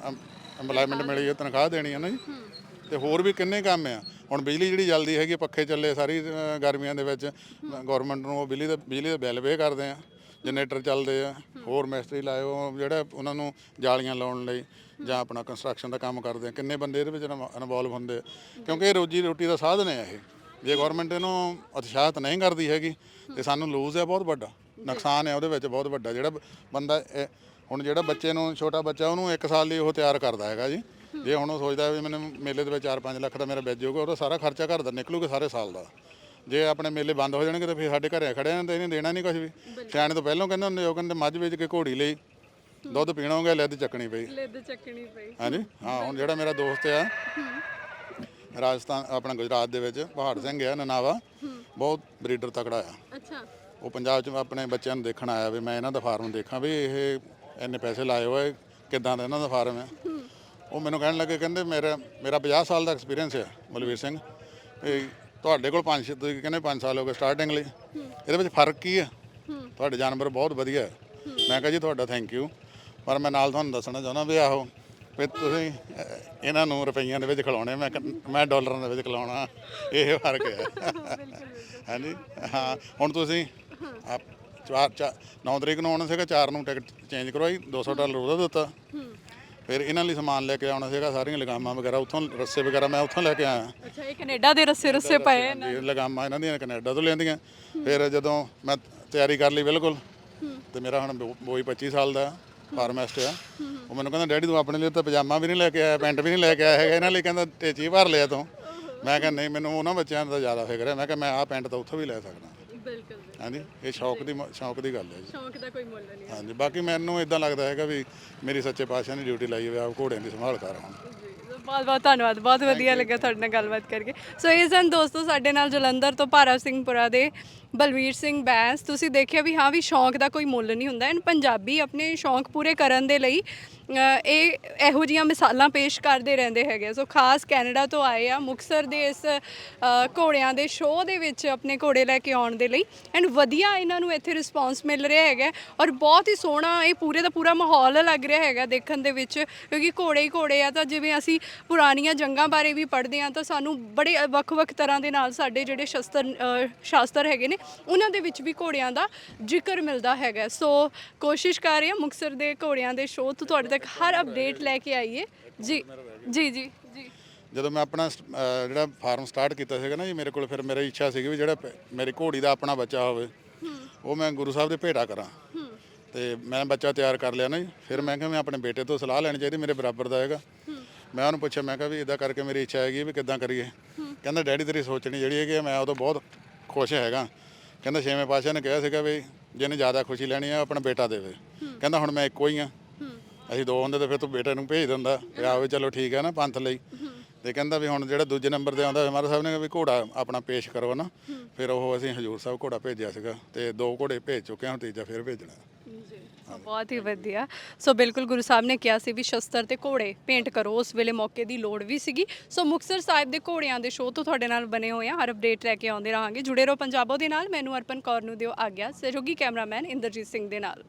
ਐਮਪਲੋਇਮੈਂਟ ਮਿਲੀ ਹੈ ਤਨਖਾਹ ਦੇਣੀ ਹੈ ਨਾ ਜੀ। ਤੇ ਹੋਰ ਵੀ ਕਿੰਨੇ ਕੰਮ ਆ। ਹੁਣ ਬਿਜਲੀ ਜਿਹੜੀ ਜਲਦੀ ਹੈਗੀ ਪੱਖੇ ਚੱਲੇ ਸਾਰੀ ਗਰਮੀਆਂ ਦੇ ਵਿੱਚ ਗਵਰਨਮੈਂਟ ਨੂੰ ਉਹ ਬਿਜਲੀ ਦਾ ਬਿਜਲੀ ਦਾ ਬਿੱਲ ਵੇ ਕਰਦੇ ਆ। ਜਨਰੇਟਰ ਚੱਲਦੇ ਆ ਹੋਰ ਮਿਸਤਰੀ ਲਾਇਓ ਜਿਹੜਾ ਉਹਨਾਂ ਨੂੰ ਜਾਲੀਆਂ ਲਾਉਣ ਲਈ ਜਾਂ ਆਪਣਾ ਕੰਸਟਰਕਸ਼ਨ ਦਾ ਕੰਮ ਕਰਦੇ ਆ। ਕਿੰਨੇ ਬੰਦੇ ਇਹਦੇ ਵਿੱਚ ਇਨਵੋਲਵ ਹੁੰਦੇ ਆ? ਕਿਉਂਕਿ ਇਹ ਰੋਜੀ ਰੋਟੀ ਦਾ ਸਾਧਨ ਹੈ ਇਹ। ਜੇ ਗਵਰਨਮੈਂਟ ਇਹਨੂੰ ਉਤਸ਼ਾਹਿਤ ਨਹੀਂ ਕਰਦੀ ਹੈਗੀ ਤੇ ਸਾਨੂੰ ਲੂਜ਼ ਹੈ ਬਹੁਤ ਵੱਡਾ। ਨੁਕਸਾਨ ਹੈ ਉਹਦੇ ਵਿੱਚ ਬਹੁਤ ਵੱਡਾ। ਜਿਹੜਾ ਬੰਦਾ ਹੁਣ ਜਿਹੜਾ ਬੱਚੇ ਨੂੰ ਛੋਟਾ ਬੱਚਾ ਉਹਨੂੰ 1 ਸਾਲ ਲਈ ਉਹ ਤਿਆਰ ਕਰਦਾ ਹੈਗਾ ਜੀ। ਜੇ ਹੁਣ ਉਹ ਸੋਚਦਾ ਵੀ ਮੈਨੂੰ ਮੇਲੇ ਦੇ ਵਿੱਚ 4-5 ਲੱਖ ਦਾ ਮੇਰਾ ਬੈਜ ਜਾਊਗਾ ਉਹਦਾ ਸਾਰਾ ਖਰਚਾ ਘਰ ਦਾ ਨਿਕਲੂਗਾ ਸਾਰੇ ਸਾਲ ਦਾ। ਜੇ ਆਪਣੇ ਮੇਲੇ ਬੰਦ ਹੋ ਜਾਣਗੇ ਤਾਂ ਫਿਰ ਸਾਡੇ ਘਰੇ ਖੜੇ ਨੇ ਤਾਂ ਇਹਨੇ ਦੇਣਾ ਨਹੀਂ ਕੁਝ ਵੀ। ਸਿਆਣੇ ਤੋਂ ਪਹਿਲਾਂ ਕਹਿੰਦੇ ਹੁੰਦੇ ਉਹ ਕਹਿੰਦੇ ਮੱਝ ਵੇਚ ਕੇ ਘੋੜੀ ਲਈ। ਦੁੱਧ ਪੀਣਾ ਹੋਗਾ ਲੱਦ ਚੱਕਣੀ ਪਈ। ਲਿੱਦ ਚੱਕਣੀ ਪਈ। ਹਾਂਜੀ? ਹਾਂ ਹੁਣ ਜਿਹੜਾ ਮੇਰਾ ਦੋਸਤ ਆ ਰਾਜਸਥਾਨ ਆਪਣਾ ਗੁਜਰਾਤ ਦੇ ਵਿੱਚ ਪਹਾੜ ਸਿੰਘ ਆ ਨਨਾਵਾ। ਬਹੁਤ ਬਰੀਡਰ ਤਕੜਾ ਆ। ਅੱਛਾ। ਉਹ ਪੰਜਾਬ 'ਚ ਆਪਣੇ ਬੱਚਿਆਂ ਨੂੰ ਦੇਖਣ ਆਇਆ ਵੀ ਮੈਂ ਇਹਨਾਂ ਦਾ ਫਾਰਮ ਦੇਖਾਂ ਵੀ ਇਹ ਇੰਨੇ ਪੈਸੇ ਲਾਏ ਹੋਏ ਕਿੱਦਾਂ ਦਾ ਇਹਨਾਂ ਦਾ ਫਾਰਮ ਹੈ। ਉਹ ਮੈਨੂੰ ਕਹਿਣ ਲੱਗੇ ਕਹਿੰਦੇ ਮੇਰਾ ਮੇਰਾ 50 ਸਾਲ ਦਾ ਐਕਸਪੀਰੀਅੰਸ ਹੈ ਬਲਵੀਰ ਸਿੰਘ। ਵੀ ਤੁਹਾਡੇ ਕੋਲ 5 ਤੁਸੀਂ ਕਹਿੰਦੇ 5 ਸਾਲ ਹੋ ਗਏ ਸਟਾਰਟਿੰਗ ਲਈ। ਇਹਦੇ ਵਿੱਚ ਫ਼ਰਕ ਕੀ ਹੈ? ਤੁਹਾਡੇ ਜਾਨਵਰ ਬਹੁਤ ਵਧੀਆ ਹੈ। ਮੈਂ ਕਿਹਾ ਜੀ ਤੁਹਾਡਾ ਥੈਂਕ ਯੂ ਪਰ ਮੈਂ ਨਾਲ ਤੁਹਾਨੂੰ ਦੱਸਣਾ ਚਾਹੁੰਦਾ ਵੀ ਆਹੋ, ਵੀ ਤੁਸੀਂ ਇਹਨਾਂ ਨੂੰ ਰੁਪਈਆਂ ਦੇ ਵਿੱਚ ਖਿਲਾਉਣੇ ਮੈਂ ਕ- ਮੈਂ ਡਾਲਰਾਂ ਦੇ ਵਿੱਚ ਖਿਲਾਉਣਾ। ਇਹ ਫ਼ਰਕ ਹੈ। ਹਾਂਜੀ? ਹਾਂ, ਹੁਣ ਤੁਸੀਂ, ਆਪ ਚਾਰ ਚਾਰ 9 ਤਰੀਕ ਨੂੰ ਆਉਣਾ ਸੀਗਾ 4 ਨੂੰ ਟਿਕਟ ਚੇਂਜ ਕਰਵਾਈ 200 ਡਾਲਰ ਉਹਦਾ ਦਿੱਤਾ। ਫਿਰ ਇਹਨਾਂ ਲਈ ਸਮਾਨ ਲੈ ਕੇ ਆਉਣਾ ਸੀਗਾ ਸਾਰੀਆਂ ਲਗਾਮਾਂ ਵਗੈਰਾ ਉੱਥੋਂ ਰੱਸੇ ਵਗੈਰਾ ਮੈਂ ਉੱਥੋਂ ਲੈ ਕੇ ਆਇਆ। ਅੱਛਾ ਇਹ ਕੈਨੇਡਾ ਦੇ ਰੱਸੇ ਰੱਸੇ ਪਏ ਨੇ ਇਹ ਲਗਾਮਾਂ ਇਹਨਾਂ ਦੀਆਂ ਕੈਨੇਡਾ ਤੋਂ ਲੈਂਦੀਆਂ ਫਿਰ ਜਦੋਂ ਮੈਂ ਤਿਆਰੀ ਕਰ ਲਈ ਬਿਲਕੁਲ ਤੇ ਮੇਰਾ ਹੁਣ ਬੋਈ 25 ਸਾਲ ਦਾ ਫਾਰਮੈਸਟ ਆ। ਉਹ ਮੈਨੂੰ ਕਹਿੰਦਾ ਡੈਡੀ ਤੂੰ ਆਪਣੇ ਲਈ ਤਾਂ ਪਜਾਮਾ ਵੀ ਨਹੀਂ ਲੈ ਕੇ ਆਇਆ ਪੈਂਟ ਵੀ ਨਹੀਂ ਲੈ ਕੇ ਆਇਆ ਹੈਗਾ। ਇਹਨਾਂ ਲਈ ਕਹਿੰਦਾ ਟੇਚੀ ਭਰ ਲਿਆ ਤੂੰ। ਮੈਂ ਕਿਹਾ ਨਹੀਂ ਮੈਨੂੰ ਉਹਨਾਂ ਬੱਚਿਆਂ ਦਾ ਜ਼ਿਆਦਾ ਫਿਕਰ ਹੈ। ਮੈਂ ਕਿਹਾ ਮੈਂ ਆਹ ਪੈਂਟ ਤਾਂ ਉੱਥੋਂ ਵੀ ਲੈ ਸਕਦਾ। ਹਾਂਜੀ ਇਹ ਸ਼ੌਕ ਦੀ ਮ- ਸ਼ੌਕ ਦੀ ਗੱਲ ਹੈ ਜੀ। ਸ਼ੌਂਕ ਦਾ ਕੋਈ ਮੁੱਲ ਨਹੀਂ ਹਾਂਜੀ ਬਾਕੀ ਮੈਨੂੰ ਇਦਾਂ ਲੱਗਦਾ ਹੈਗਾ ਵੀ ਮੇਰੀ ਸੱਚੇ ਪਾਤਸ਼ਾਹ ਨੇ ਡਿਊਟੀ ਲਾਈ ਹੋਈ ਆ ਘੋੜਿਆਂ ਦੀ ਸੰਭਾਲ ਕਰ ਹੁਣ ਬਹੁਤ ਬਹੁਤ ਧੰਨਵਾਦ ਬਹੁਤ ਵਧੀਆ ਲੱਗਾ ਤੁਹਾਡੇ ਨਾਲ ਗੱਲਬਾਤ ਕਰਕੇ। ਸੋ ਇਹ ਸਨ ਦੋਸਤੋ ਸਾਡੇ ਨਾਲ ਜਲੰਧਰ ਤੋਂ ਭਾਰਤ ਸਿੰਘਪੁਰਾ ਦੇ ਬਲਵੀਰ ਸਿੰਘ ਬੈਂਸ ਤੁਸੀਂ ਦੇਖਿਆ ਵੀ ਹਾਂ ਵੀ ਸ਼ੌਂਕ ਦਾ ਕੋਈ ਮੁੱਲ ਨਹੀਂ ਹੁੰਦਾ। ਐਨ ਪੰਜਾਬੀ ਆਪਣੇ ਸ਼ੌਂਕ ਪੂਰੇ ਕਰਨ ਦੇ ਲਈ ਅ, ਇਹ ਇਹੋ ਜੀਆਂ ਮਿਸਾਲਾਂ ਪੇਸ਼ ਕਰਦੇ ਰਹਿੰਦੇ ਹੈਗੇ ਸੋ ਖਾਸ ਕੈਨੇਡਾ ਤੋਂ ਆਏ ਆ ਮੁਕਸਰ ਦੇ ਇਸ ਅ, ਘੋੜਿਆਂ ਦੇ ਸ਼ੋਅ ਦੇ ਵਿੱਚ ਆਪਣੇ ਘੋੜੇ ਲੈ ਕੇ ਆਉਣ ਦੇ ਲਈ। ਐਂਡ ਵਧੀਆ ਇਹਨਾਂ ਨੂੰ ਇੱਥੇ ਰਿਸਪੌਂਸ ਮਿਲ ਰਿਹਾ ਹੈਗਾ ਔਰ ਬਹੁਤ ਹੀ ਸੋਹਣਾ ਇਹ ਪੂਰੇ ਦਾ ਪੂਰਾ ਮਾਹੌਲ ਲੱਗ ਰਿਹਾ ਹੈਗਾ ਦੇਖਣ ਦੇ ਵਿੱਚ ਕਿਉਂਕਿ ਘੋੜੇ ਹੀ ਘੋੜੇ ਆ ਤਾਂ ਜਿਵੇਂ ਅਸੀਂ ਪੁਰਾਣੀਆਂ ਜੰਗਾਂ ਬਾਰੇ ਵੀ ਪੜ੍ਹਦੇ ਆ ਤਾਂ ਸਾਨੂੰ ਬੜੇ ਵੱਖ-ਵੱਖ ਤਰ੍ਹਾਂ ਦੇ ਨਾਲ ਸਾਡੇ ਜਿਹੜੇ ਸ਼ਸਤਰ ਸ਼ਾਸਤਰ ਹੈਗੇ ਨੇ ਉਹਨਾਂ ਦੇ ਵਿੱਚ ਵੀ ਘੋੜਿਆਂ ਦਾ ਜ਼ਿਕਰ ਮਿਲਦਾ ਹੈਗਾ। ਸੋ ਕੋਸ਼ਿਸ਼ ਕਰ ਰਹੇ ਹਾਂ ਮੁਕਸਰ ਦੇ ਘੋੜਿਆਂ ਦੇ ਸ਼ੋਅ ਤੋਂ ਤੁਹਾਡੇ ਤੱਕ ਹਰ ਅਪਡੇਟ ਲੈ ਕੇ ਆਈਏ। ਜੀ ਜੀ ਜੀ ਜੀ। ਜਦੋਂ ਮੈਂ ਆਪਣਾ ਜਿਹੜਾ ਫਾਰਮ ਸਟਾਰਟ ਕੀਤਾ ਸੀਗਾ ਨਾ ਜੀ ਮੇਰੇ ਕੋਲ ਫਿਰ ਮੇਰੀ ਇੱਛਾ ਸੀਗੀ ਵੀ ਜਿਹੜਾ ਮੇਰੀ ਘੋੜੀ ਦਾ ਆਪਣਾ ਬੱਚਾ ਹੋਵੇ। ਉਹ ਮੈਂ ਗੁਰੂ ਸਾਹਿਬ ਦੇ ਭੇਟਾ ਕਰਾਂ। ਤੇ ਮੈਂ ਬੱਚਾ ਤਿਆਰ ਕਰ ਲਿਆ ਨਾ ਜੀ। ਫਿਰ ਮੈਂ ਕਿਹਾ ਮੈਂ ਆਪਣੇ ਬੇਟੇ ਤੋਂ ਸਲਾਹ ਲੈਣੀ ਚਾਹੀਦੀ ਮੇਰੇ ਬਰਾਬਰ ਦਾ ਹੈਗਾ। ਮੈਂ ਉਹਨੂੰ ਪੁੱਛਿਆ ਮੈਂ ਕਿਹਾ ਵੀ ਇਦਾਂ ਕਰਕੇ ਮੇਰੀ ਇੱਛਾ ਹੈਗੀ ਵੀ ਕਿੱਦਾਂ ਕਰੀਏ। ਕਹਿੰਦਾ ਡੈਡੀ ਤੇਰੀ ਸੋਚਣੀ ਜਿਹੜੀ ਹੈਗੀ ਆ, ਮੈਂ ਉਦੋਂ ਬਹੁਤ ਖੁਸ਼ ਹੈਗਾ। ਕਹਿੰਦਾ ਛੇਵੇਂ ਪਾਤਸ਼ਾਹ ਨੇ ਕਿਹਾ ਸੀਗਾ ਵੀ ਜਿਹਨੇ ਜ਼ਿਆਦਾ ਖੁਸ਼ੀ ਲੈਣੀ ਆ ਆਪਣਾ ਬੇਟਾ ਦੇਵੇ। ਕਹਿੰਦਾ ਹੁਣ ਮੈਂ ਇੱਕੋ ਹੀ ਆ। ਅਸੀਂ ਦੋ ਹੁੰਦੇ ਤੇ ਫਿਰ ਤੂੰ ਬੇਟੇ ਨੂੰ ਭੇਜ ਦਿੰਦਾ। ਵੀ ਆਵੇ ਚਲੋ ਠੀਕ ਹੈ ਨਾ ਪੰਥ ਲਈ। ਤੇ ਕਹਿੰਦਾ ਵੀ ਹੁਣ ਜਿਹੜਾ ਦੂਜੇ ਨੰਬਰ ਤੇ ਆਉਂਦਾ ਹਮਾਰਾ ਸਾਹਿਬ ਨੇ ਕਿਹਾ ਵੀ ਘੋੜਾ ਆਪਣਾ ਪੇਸ਼ ਕਰੋ ਨਾ। ਫਿਰ ਉਹ ਅਸੀਂ ਹਜੂਰ ਸਾਹਿਬ ਘੋੜਾ ਭੇਜਿਆ ਸੀਗਾ ਤੇ ਦੋ ਘੋੜੇ ਭੇਜ ਚੁੱਕੇ ਹਾਂ ਤੀਜਾ ਫਿਰ ਭੇਜਣਾ। ਬਹੁਤ ਹੀ ਵਧੀਆ। ਸੋ ਬਿਲਕੁਲ ਗੁਰੂ ਸਾਹਿਬ ਨੇ ਕਿਹਾ ਸੀ ਵੀ ਸ਼ਸਤਰ ਤੇ ਘੋੜੇ ਭੇਂਟ ਕਰੋ। ਉਸ ਵੇਲੇ ਮੌਕੇ ਦੀ ਲੋੜ ਵੀ ਸੀਗੀ। ਸੋ ਮੁਕਤਸਰ ਸਾਹਿਬ ਦੇ ਘੋੜਿਆਂ ਦੇ ਸ਼ੋਅ ਤੋਂ ਤੁਹਾਡੇ ਨਾਲ ਬਣੇ ਹੋਏ ਆ ਹਰ ਅਪਡੇਟ ਲੈ ਕੇ ਆਉਂਦੇ ਰਹਾਂਗੇ। ਜੁੜੇ ਰਹੋ ਪੰਜਾਬੋ ਦੇ ਨਾਲ। ਮੈਨੂੰ ਅਰਪਨ ਕੌਰ ਨੂੰ ਦਿਓ ਆਗਿਆ। ਸਹਿਯੋਗੀ ਕੈਮਰਾਮੈਨ ਇੰਦਰਜੀਤ ਸਿੰਘ ਦੇ ਨਾਲ।